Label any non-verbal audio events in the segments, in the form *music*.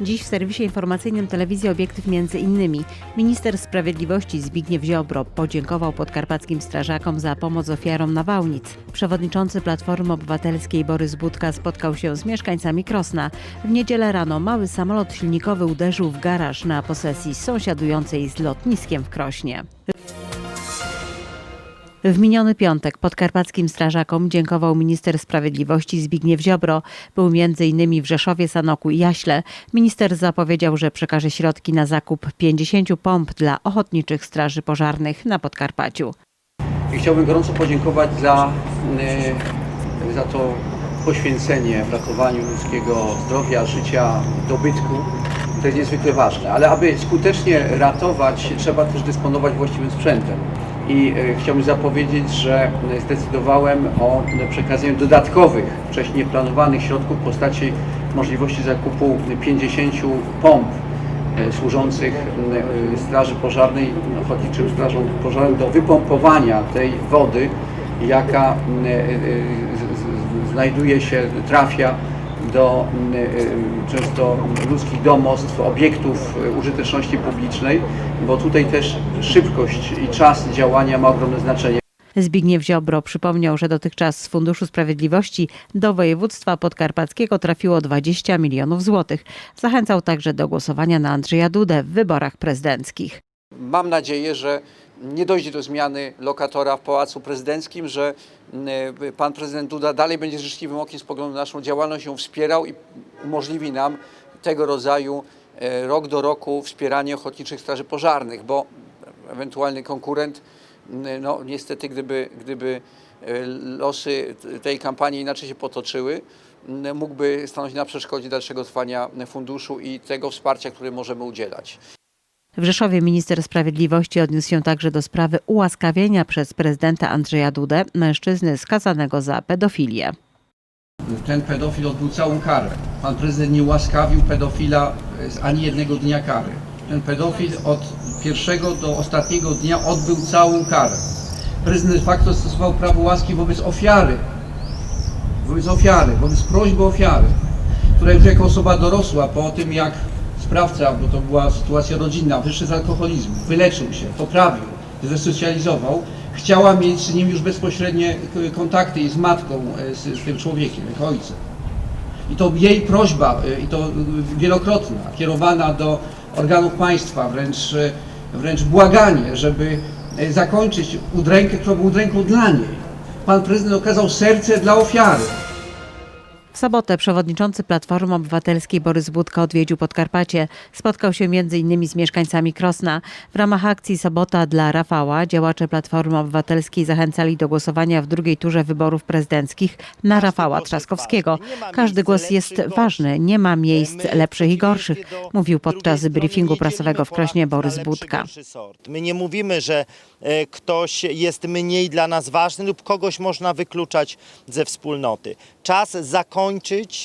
Dziś w serwisie informacyjnym telewizji Obiektyw między innymi minister sprawiedliwości Zbigniew Ziobro podziękował podkarpackim strażakom za pomoc ofiarom nawałnic. Przewodniczący Platformy Obywatelskiej Borys Budka spotkał się z mieszkańcami Krosna. W niedzielę rano mały samolot silnikowy uderzył w garaż na posesji sąsiadującej z lotniskiem w Krośnie. W miniony piątek podkarpackim strażakom dziękował minister sprawiedliwości Zbigniew Ziobro. Był m.in. w Rzeszowie, Sanoku i Jaśle. Minister zapowiedział, że przekaże środki na zakup 50 pomp dla ochotniczych straży pożarnych na Podkarpaciu. I chciałbym gorąco podziękować za, e, za to poświęcenie w ratowaniu ludzkiego zdrowia, życia, dobytku. To jest niezwykle ważne, ale aby skutecznie ratować, trzeba też dysponować właściwym sprzętem. I e, chciałbym zapowiedzieć, że zdecydowałem o przekazaniu dodatkowych, wcześniej planowanych środków w postaci możliwości zakupu 50 pomp e, służących e, Straży Pożarnej, ochotniczym strażom pożarnym do wypompowania tej wody, jaka e, e, znajduje się, trafia do często ludzkich domostw, obiektów e, użyteczności publicznej, bo tutaj też szybkość i czas działania ma ogromne znaczenie. Zbigniew Ziobro przypomniał, że dotychczas z Funduszu Sprawiedliwości do województwa podkarpackiego trafiło 20 milionów złotych. Zachęcał także do głosowania na Andrzeja Dudę w wyborach prezydenckich. Mam nadzieję, że nie dojdzie do zmiany lokatora w Pałacu Prezydenckim, że mm, pan prezydent Duda dalej będzie życzliwym okiem spoglądał na naszą działalność, ją wspierał i umożliwi nam tego rodzaju e, rok do roku wspieranie ochotniczych straży pożarnych, bo ewentualny konkurent, no niestety gdyby, gdyby e, losy tej kampanii inaczej się potoczyły, mógłby stanąć na przeszkodzie dalszego trwania funduszu i tego wsparcia, które możemy udzielać. W Rzeszowie minister sprawiedliwości odniósł się także do sprawy ułaskawienia przez prezydenta Andrzeja Dudę mężczyzny skazanego za pedofilię. ten pedofil odbył całą karę. Pan prezydent nie ułaskawił pedofila z ani jednego dnia kary. Ten pedofil od pierwszego do ostatniego dnia odbył całą karę. Prezydent de facto stosował prawo łaski wobec ofiary. Wobec ofiary, wobec prośby ofiary, która już jako osoba dorosła po tym jak sprawca, bo to była sytuacja rodzinna, wyszedł z alkoholizmu, wyleczył się, poprawił, zresocjalizował, chciała mieć z nim już bezpośrednie kontakty i z matką, e, z, z tym człowiekiem, jako ojcem. I to jej prośba, e, i to wielokrotna, kierowana do organów państwa, wręcz, e, wręcz błaganie, żeby zakończyć udrękę, która była udręką dla niej. Pan prezydent okazał serce dla ofiary. W sobotę przewodniczący Platformy Obywatelskiej Borys Budka odwiedził Podkarpacie. Spotkał się m.in. z mieszkańcami Krosna. W ramach akcji Sobota dla Rafała działacze Platformy Obywatelskiej zachęcali do głosowania w drugiej turze wyborów prezydenckich na Rafała Trzaskowskiego. Każdy głos jest ważny, nie ma miejsc lepszych i gorszych, mówił podczas briefingu prasowego w Krośnie Borys Budka. My nie mówimy, że e, ktoś jest mniej dla nas ważny lub kogoś można wykluczać ze wspólnoty. Czas zakończyć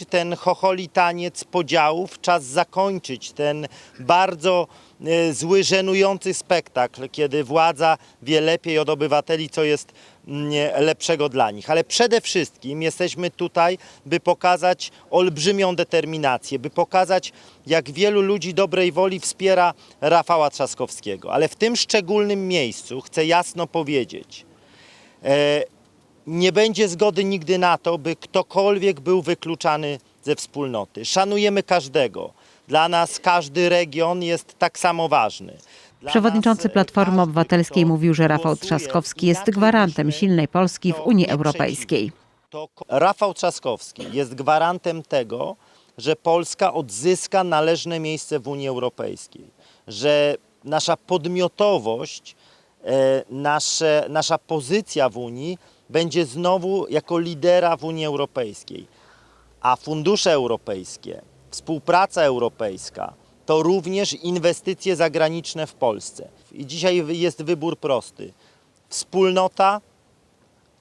ten chocholi taniec podziałów, czas zakończyć ten bardzo e, zły, żenujący spektakl, kiedy władza wie lepiej od obywateli, co jest mm, lepszego dla nich. Ale przede wszystkim jesteśmy tutaj, by pokazać olbrzymią determinację, by pokazać, jak wielu ludzi dobrej woli wspiera Rafała Trzaskowskiego. Ale w tym szczególnym miejscu chcę jasno powiedzieć, e, nie będzie zgody nigdy na to, by ktokolwiek był wykluczany ze wspólnoty. Szanujemy każdego. Dla nas każdy region jest tak samo ważny. Przewodniczący Platformy Obywatelskiej mówił, że Rafał Trzaskowski jest gwarantem silnej Polski w Unii Europejskiej. Rafał Trzaskowski jest gwarantem tego, że Polska odzyska należne miejsce w Unii Europejskiej, że nasza podmiotowość, e, nasze, nasza pozycja w Unii będzie znowu jako lidera w Unii Europejskiej. A fundusze europejskie, współpraca europejska to również inwestycje zagraniczne w Polsce. I dzisiaj jest wybór prosty: wspólnota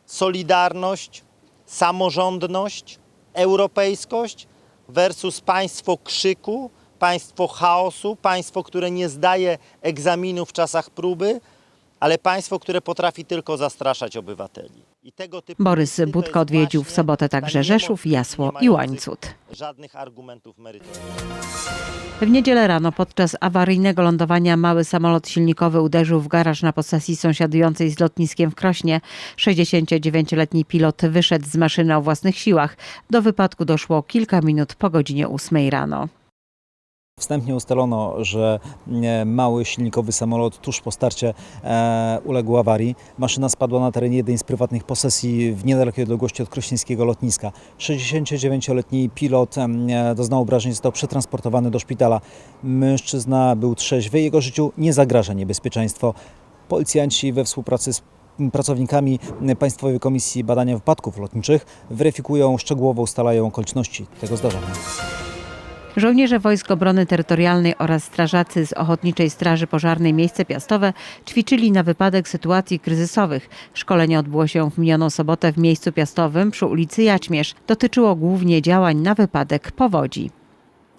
solidarność, samorządność, europejskość versus państwo krzyku, państwo chaosu, państwo, które nie zdaje egzaminu w czasach próby, ale państwo, które potrafi tylko zastraszać obywateli. Borys jest odwiedził w sobotę ta także Rzeszów, Jasło i Łańcut. Żadnych argumentów merytorycznych. W niedzielę rano podczas awaryjnego lądowania mały samolot silnikowy uderzył w garaż na posesji sąsiadującej z lotniskiem w Krośnie. 69-letni pilot wyszedł z maszyny o własnych siłach. Do wypadku doszło kilka minut po godzinie 8 rano. Wstępnie ustalono, że e, mały silnikowy samolot tuż po starcie e, uległ awarii. Maszyna spadła na terenie jednej z prywatnych posesji w niedalekiej odległości od krośnieńskiego lotniska. 69-letni pilot e, doznał obrażeń, został przetransportowany do szpitala. Mężczyzna był trzeźwy, jego życiu nie zagraża niebezpieczeństwo. Policjanci we współpracy z pracownikami Państwowej Komisji Badania Wypadków Lotniczych weryfikują szczegółowo, ustalają okoliczności tego zdarzenia. Żołnierze Wojsk Obrony Terytorialnej oraz strażacy z Ochotniczej Straży Pożarnej Miejsce Piastowe ćwiczyli na wypadek sytuacji kryzysowych. Szkolenie odbyło się w minioną sobotę w miejscu piastowym przy ulicy Jaćmierz. Dotyczyło głównie działań na wypadek powodzi.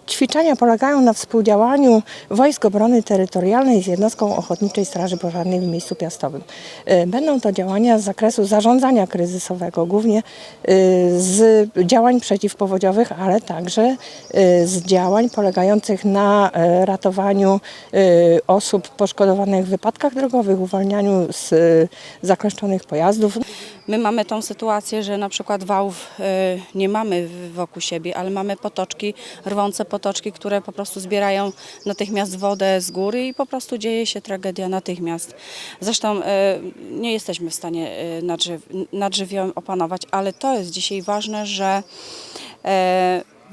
Ćwiczenia polegają na współdziałaniu Wojsk Obrony Terytorialnej z jednostką Ochotniczej Straży Pożarnej w miejscu piastowym. E, Będą to działania z zakresu zarządzania kryzysowego, głównie e, z działań przeciwpowodziowych, ale także e, z działań polegających na ratowaniu osób poszkodowanych w wypadkach drogowych, uwalnianiu z zakleszczonych pojazdów. My mamy tą sytuację, że na przykład wałów y, nie mamy wokół siebie, ale mamy potoczki, rwące potoczki, które po prostu zbierają natychmiast wodę z góry i po prostu dzieje się tragedia natychmiast. Zresztą y, nie jesteśmy w stanie y, nadżyw, nadżywiołem opanować, ale to jest dzisiaj ważne, że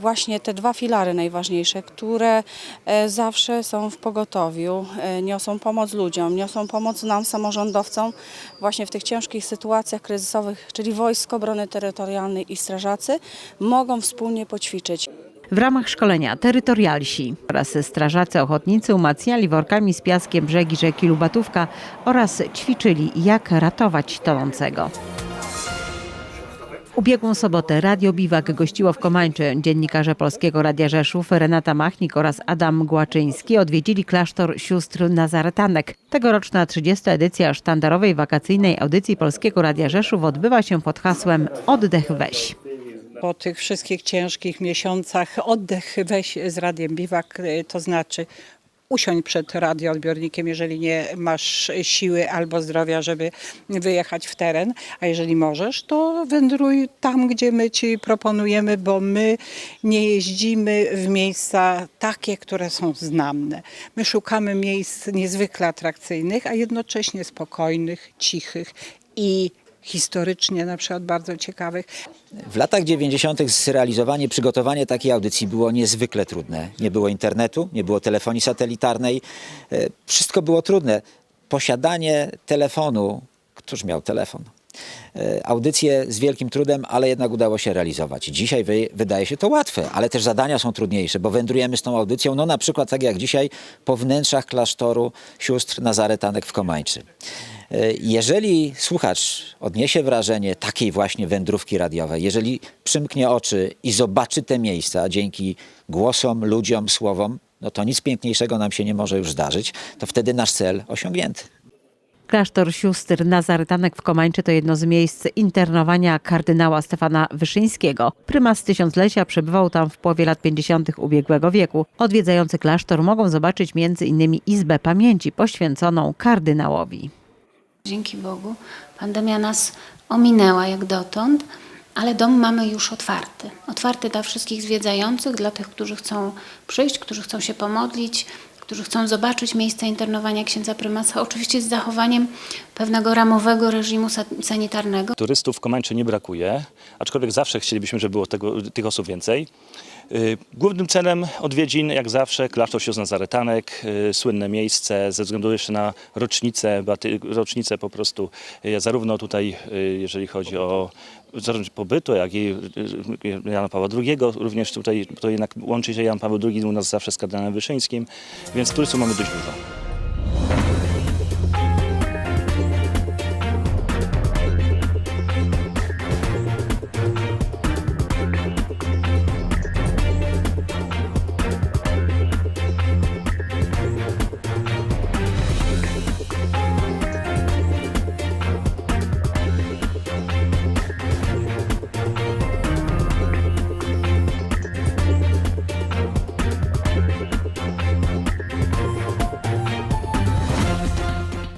właśnie te dwa filary najważniejsze, które e, zawsze są w pogotowiu, e, niosą pomoc ludziom, niosą pomoc nam, samorządowcom, właśnie w tych ciężkich sytuacjach kryzysowych, czyli Wojsko Obrony Terytorialnej i strażacy mogą wspólnie poćwiczyć. W ramach szkolenia terytorialsi oraz strażacy ochotnicy umacniali workami z piaskiem brzegi rzeki Lubatówka oraz ćwiczyli jak ratować tonącego. Ubiegłą sobotę Radio Biwak gościło w Komańczy. Dziennikarze Polskiego Radia Rzeszów Renata Machnik oraz Adam Głaczyński odwiedzili klasztor sióstr Nazaretanek. Tegoroczna 30. edycja sztandarowej wakacyjnej audycji Polskiego Radia Rzeszów odbywa się pod hasłem Oddech weź. po tych wszystkich ciężkich miesiącach oddech weź z radiem biwak, to znaczy usiądź przed radioodbiornikiem, jeżeli nie masz siły albo zdrowia, żeby wyjechać w teren, a jeżeli możesz, to wędruj tam, gdzie my ci proponujemy, bo my nie jeździmy w miejsca takie, które są znane. My szukamy miejsc niezwykle atrakcyjnych, a jednocześnie spokojnych, cichych i historycznie na przykład bardzo ciekawych. W latach 90. zrealizowanie, przygotowanie takiej audycji było niezwykle trudne. Nie było internetu, nie było telefonii satelitarnej, e, wszystko było trudne. Posiadanie telefonu, któż miał telefon? E, Audycje z wielkim trudem, ale jednak udało się realizować. Dzisiaj wy, wydaje się to łatwe, ale też zadania są trudniejsze, bo wędrujemy z tą audycją, no na przykład tak jak dzisiaj, po wnętrzach klasztoru sióstr Nazaretanek w Komańczy. Jeżeli słuchacz odniesie wrażenie takiej właśnie wędrówki radiowej, jeżeli przymknie oczy i zobaczy te miejsca dzięki głosom, ludziom, słowom, no to nic piękniejszego nam się nie może już zdarzyć, to wtedy nasz cel osiągnięty. Klasztor sióstr Nazaretanek w Komańczy to jedno z miejsc internowania kardynała Stefana Wyszyńskiego. Prymas tysiąclecia przebywał tam w połowie lat 50. ubiegłego wieku. Odwiedzający klasztor mogą zobaczyć m.in. Izbę Pamięci poświęconą kardynałowi. Dzięki Bogu pandemia nas ominęła jak dotąd, ale dom mamy już otwarty. Otwarty dla wszystkich zwiedzających, dla tych, którzy chcą przyjść, którzy chcą się pomodlić, którzy chcą zobaczyć miejsce internowania księdza prymasa, *laughs* oczywiście z zachowaniem pewnego ramowego reżimu sa- sanitarnego. Turystów w Komańczy nie brakuje, aczkolwiek zawsze chcielibyśmy, żeby było tego, tych osób więcej. Y, Głównym celem odwiedzin, jak zawsze, klasztor sióstr Nazaretanek, y, słynne miejsce ze względu jeszcze na rocznicę, rocznicę po prostu, y, zarówno tutaj, jeżeli chodzi o pobytu, jak i Jana Pawła II, również tutaj, to jednak łączy się Jan Paweł II u nas zawsze z kardynałem Wyszyńskim, więc turystów mamy dość dużo.